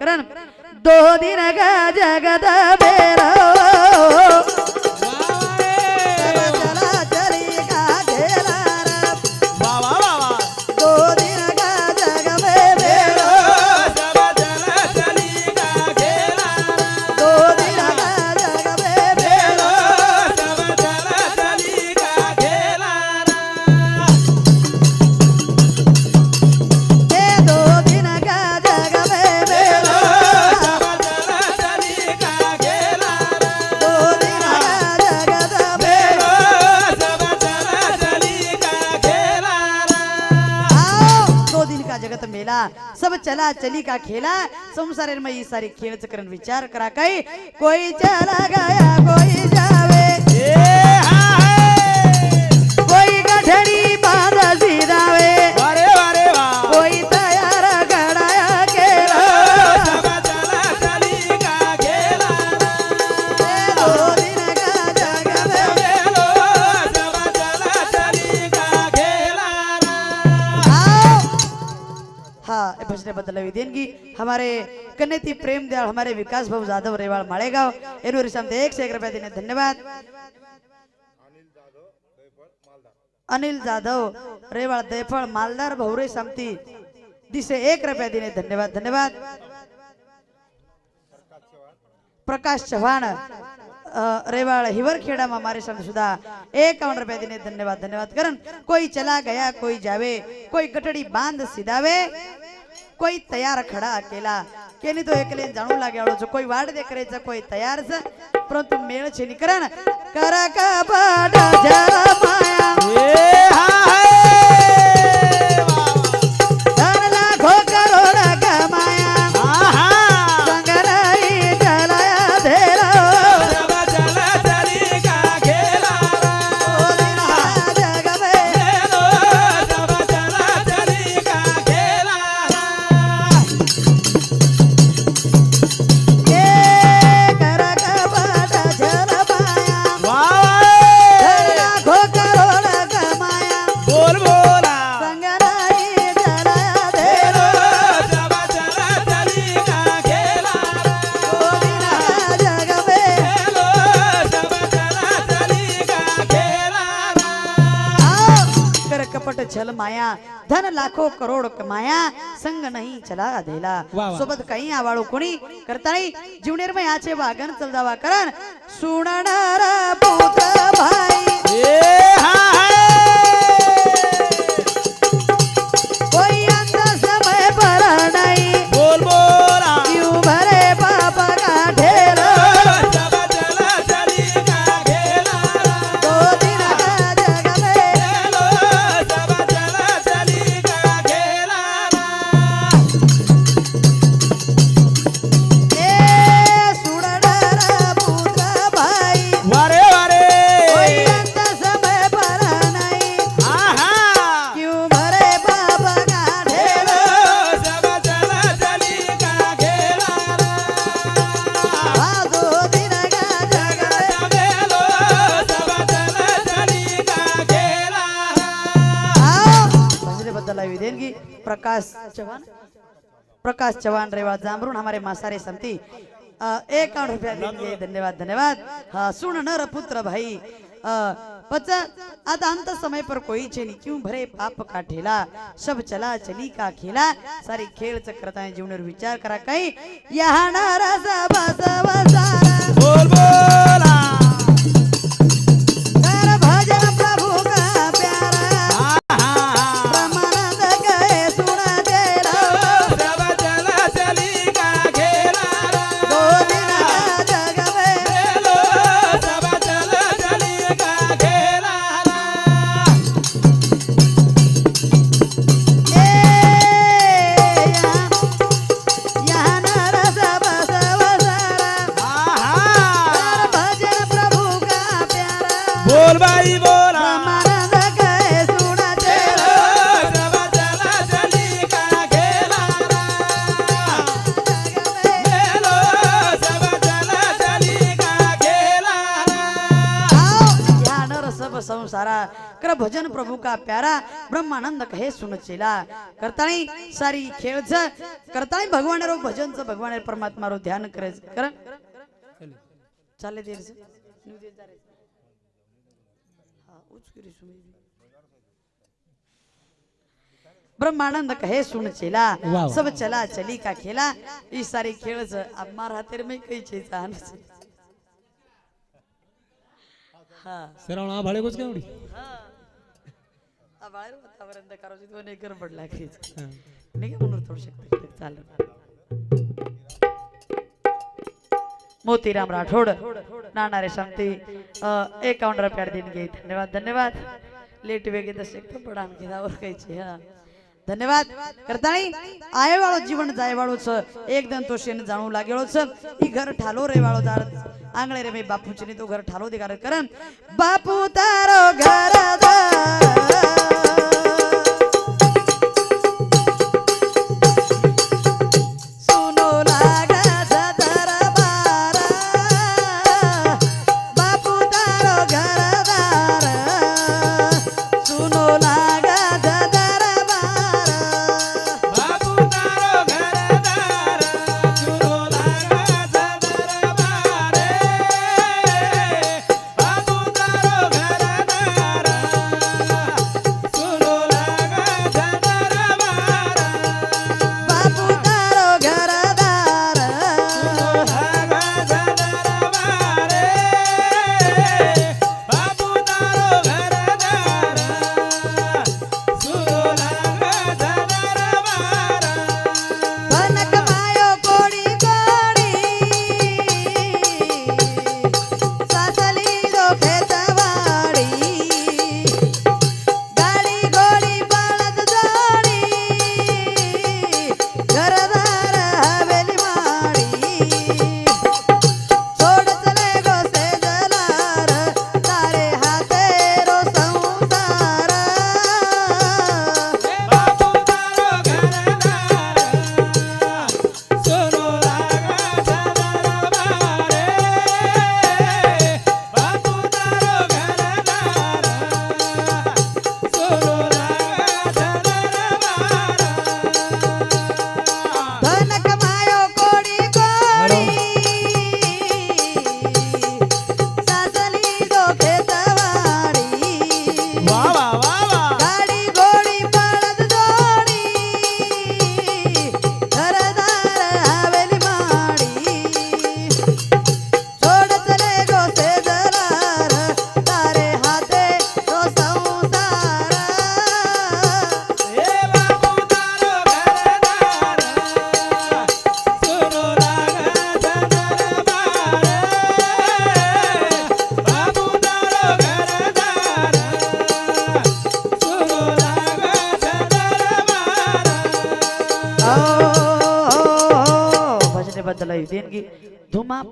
कारण दो दिन का जगत बेरो. का सब चला चली का खेला। संसार में सारी खेळच करण विचार करा काही कोई चला गया कोई जावे। हाँ भजने बदल देनगी हमारे कन्याती प्रेम दयाल हमारे विकास भाऊ जाधव रेवाल माळेगाव एनु समते एक से एक रुपया देने धन्यवाद। अनिल जाधव रेवाल दैफळ मालदार भौरे समती। दिसे एक रुपया देने धन्यवाद धन्यवाद। प्रकाश चव्हाण। रेवाड़ हिवर खेड़ा में हमारे सामने सुधा एक आंदर पैदल ने धन्यवाद धन्यवाद करण कोई चला गया कोई जावे कोई गठड़ी बांध सीधावे कोई तैयार खड़ा अकेला। केली तो एक लेन जानू लगे और जो कोई वाड़ दे करे जब कोई तैयार जब परंतु मेल चेनी करन। करा का जा माया। माया धन लाखो करोड कमाया संग नहीं चला देला. सोबत काही आवाळू कोणी करता नाही। जीवनेर में आचे वागण चलदावा करण पुत्र भाई। भजने बद्दल प्रकाश चौहान प्रकाश चौहान रेवा जांभरून हमारे मासारे समती. एकावन्न रुपया देंगे धन्यवाद धन्यवाद. हाँ सुन नर पुत्र भाई. बच्चा पच अंत समय पर कोई चेनी. क्यों भरे पाप का ठेला? सब चला चली का खेला? सारी खेल करता जीवन विचार करा कहीं? यहाँ बोल बोल। सारा। कर भजन प्रभु का प्यारा। ब्रह्मानंद कहे सुन चेला। करताळी सारी खेळच करताळी भगवान रो भजनचं भगवान परमात्मा रो ध्यान करे कर। चाले देर से। ब्रह्मानंद कहे सुन चेला। सब चला चली का खेला। ई सारी खेळच अब मार हातेर में कई चीज आन श्रावण आ भाडे कुछ काय उडी आ बाहेर वातावरण करो तो नाही कर पडला हा. नाही का म्हणून थोडं शकते चालेल मोतीराम राठोड नाणारे शांती एकावन्न रुपयार दिन घे धन्यवाद धन्यवाद लेट वेगे दशक तो पडा आणखी दावर कायची हा धन्यवाद. करताळी आये वाळो जीवन जाय वाळो एकदम तो शेन जाणू लागेलो छ ही घर ठालो रे वाळो दार. आंगळे रे बापूची नी तो घर ठालो दे कारण. बापू तारो घर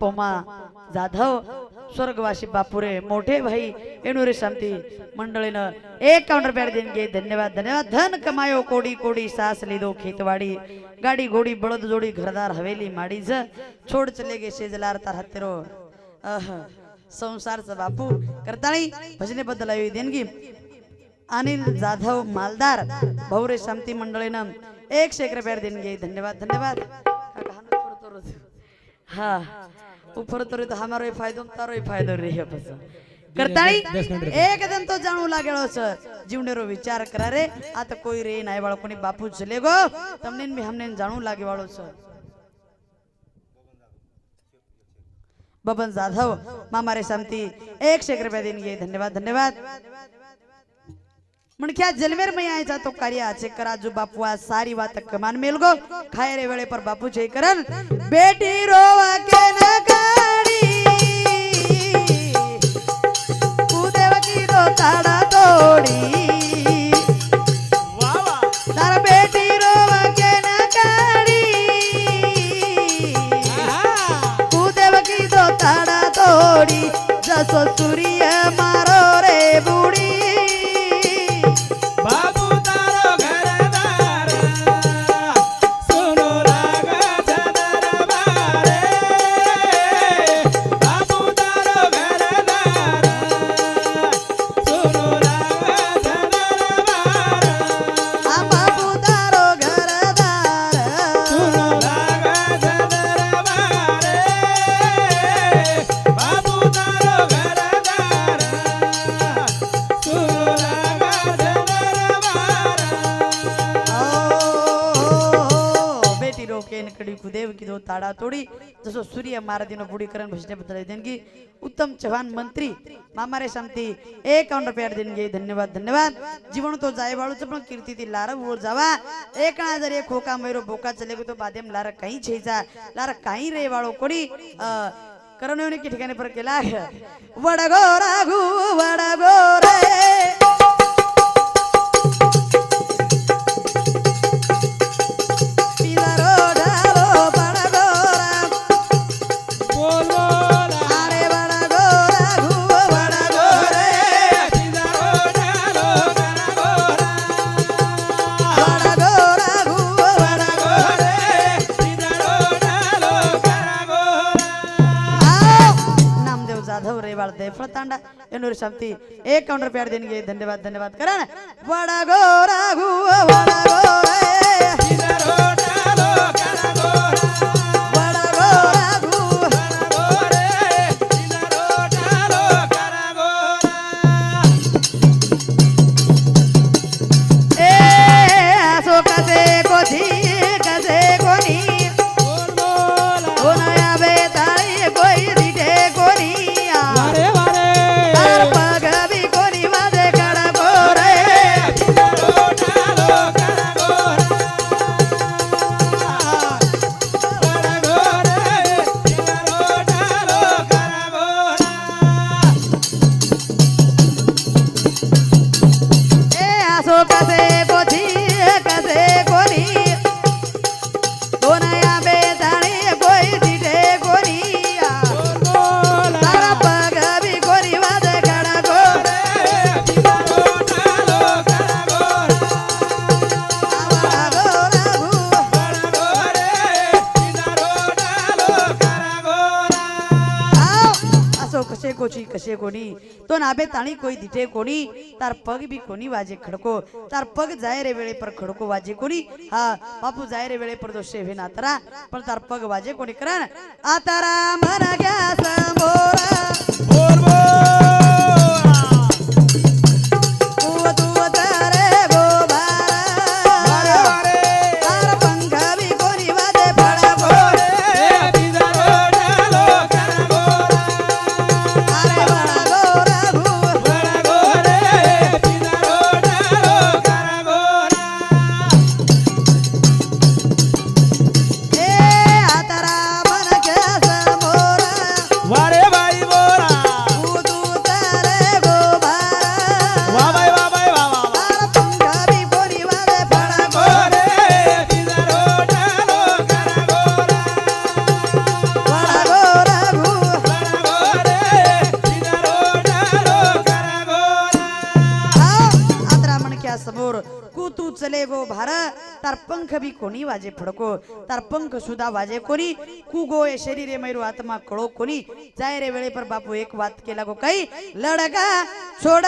पोमा जाधव स्वर्गवासी बापुरे मोठे भाई येणुरे शांती मंडळीनं एक काउंटर पॅड देणगी धन्यवाद धन्यवाद. धन कमायो कोडी कोडी सास लिदो खेतवाडी. गाडी घोडी बळद जोडी घरदार हवेली माडीज. छोड चले गे शेजलार तार हत्तेरो. अह, संसारचा बापू. करताळी भजनेबद्दल बद्दल देणगी. अनिल जाधव मालदार. भौरे शांती मंडळीनं एकशे एक रुपया देणगी धन्यवाद धन्यवाद. हा हा. ऊपर तोरे तो हमारो ही फायदो तारो ही फायदो रे हे बस करताळी दस मिनिट एक दिन तो जाणू लागेलो छ जीवनेरो विचार करा रे आता कोई रे नाही वाळो कोणी बापू चले गो તમને બી हमने જાણું લાગે વાળો છે बबन जाधव मामारे शांती एकशे एक रुपया देणगी धन्यवाद धन्यवाद म्हणख्या जलमेर में यायचा तो कार्य आचे करा जो बापू आज सारी बात कमान मेल गो खाय रे वेळे पर बापू जय करन। बेटी रोवा के न गाडी कुदेवकी दो ताडा तोडी। वा वा तार बेटी रोवा के न गाडी आहा। कुदेवकी दो ताडा तोडी। सूर्य कुलदेव किदो ताडा तोडी जसो सूर्य महाराजीनो बुडीकरण भजण्याबद्दल देणगी उत्तम चव्हाण मंत्री मामारे शांती एकावन्न रुपया देणगी धन्यवाद धन्यवाद। जीवन तो जाय बाळूचं पण कीर्ती ती लार ओळ जावा। एक ना जर एक खोका मैरो बोका चले तो बादेम लार काही छेचा लार काही रे वाळो कोणी करणवणे की ठिकाणी पर केला वडगो राघू वडगो रे एनूर शांती एक काउंटर प्यार देंगे धन्यवाद धन्यवाद। करा ना। वडगो राघू वडगो रे असो कसे कोणी? तो नाबे ताणी कोई दिठे कोणी? तार पग बी कोणी वाजे खडको? तार पग जाय रे वेळे पर खडको वाजे कोणी? हा बापू जाय रे वेळे पर तो शेवे नातरा पण तार पग वाजे कोणी करण? आतारा मन घ्या समोरा तार पंख बी कोणी वाजे फडको तार पंख सुद्धा वाजे कोणी कुगो ए शरीरे मैरू आत्मा कळो कोणी जाय रे वेळे पर बापू एक वात केला गो काही लडका सोड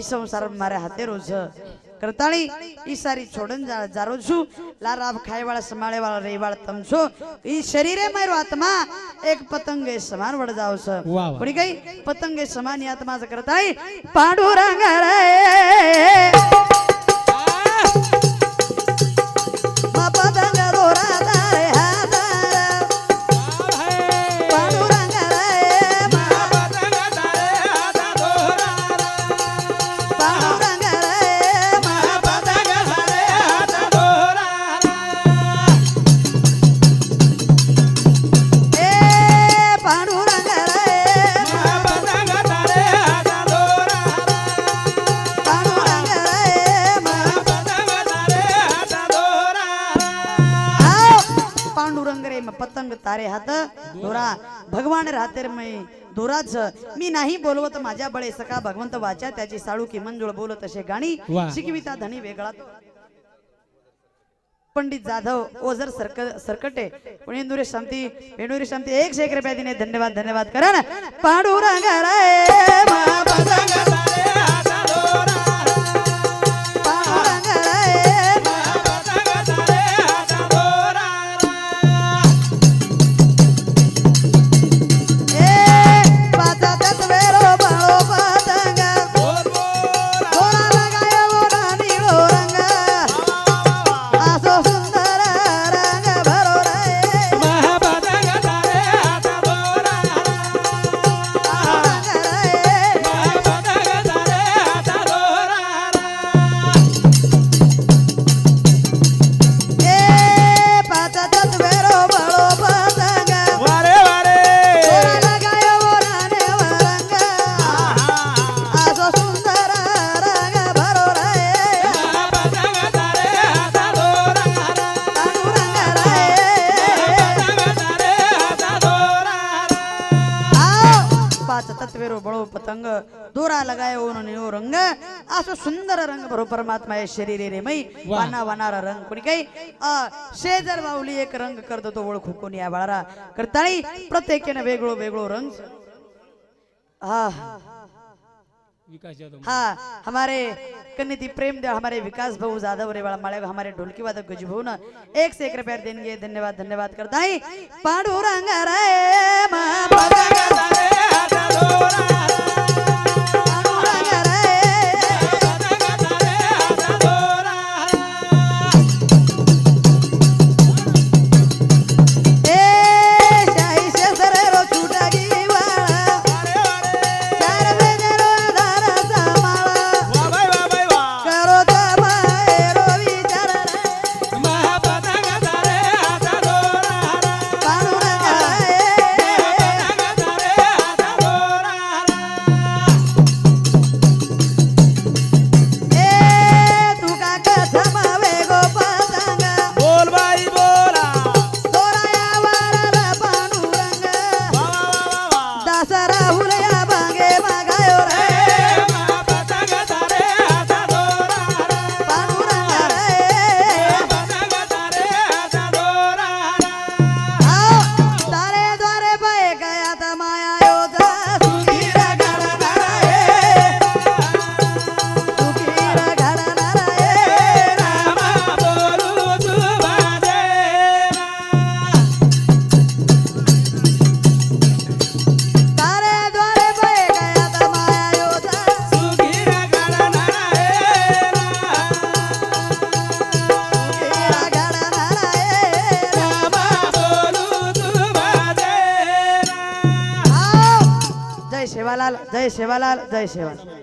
ઈ સંસાર મારે હાથે રોજ કરતાળી ઈ સારી છોડન જા- જારો છું લા રાબ ખાય વાળા સમાળે વાળા રે વાળા તમ છો ઈ શરીરે મારો આત્મા એક પતંગે સમાન વડ જાવ છે વાહ, વાહ. પડી ગઈ પતંગે સમાન આત્મા છે કરતાળી પાંડુરંગ રે तारे हात दोरा भगवान राहते रे मै दोराच मी नाही बोलवत माझ्या बळे सका भगवंत वाचा त्याची साळू की मंजुळ बोलत असे गाणी. शिकविता धनी वेगळा पंडित जाधव ओझर सरक सरकटे पुणेंदुरे शांती पेंडुरे शांती एक शेख रुपया दिने धन्यवाद धन्यवाद करा ना पांडुरंग रे. रंग भरो परमात्मा आहे शरीरे रे मै. वा. वाना वानारा रंग कोणी काही? शेजर बावली एक रंग करतो तो ओळखू कोणी या बाळारा करताळी प्रत्येकाने वेगळो वेगळो रंग. हा. विकास जाधव. हाँ हमारे कन्नीति प्रेम देव हमारे विकास भाऊ जादव रेवाड़ा माले हमारे ढोलकी वादक गजू भाऊ ना. एक से एक रुपया देंगे धन्यवाद धन्यवाद करता है पांडुरंग रे आओ जय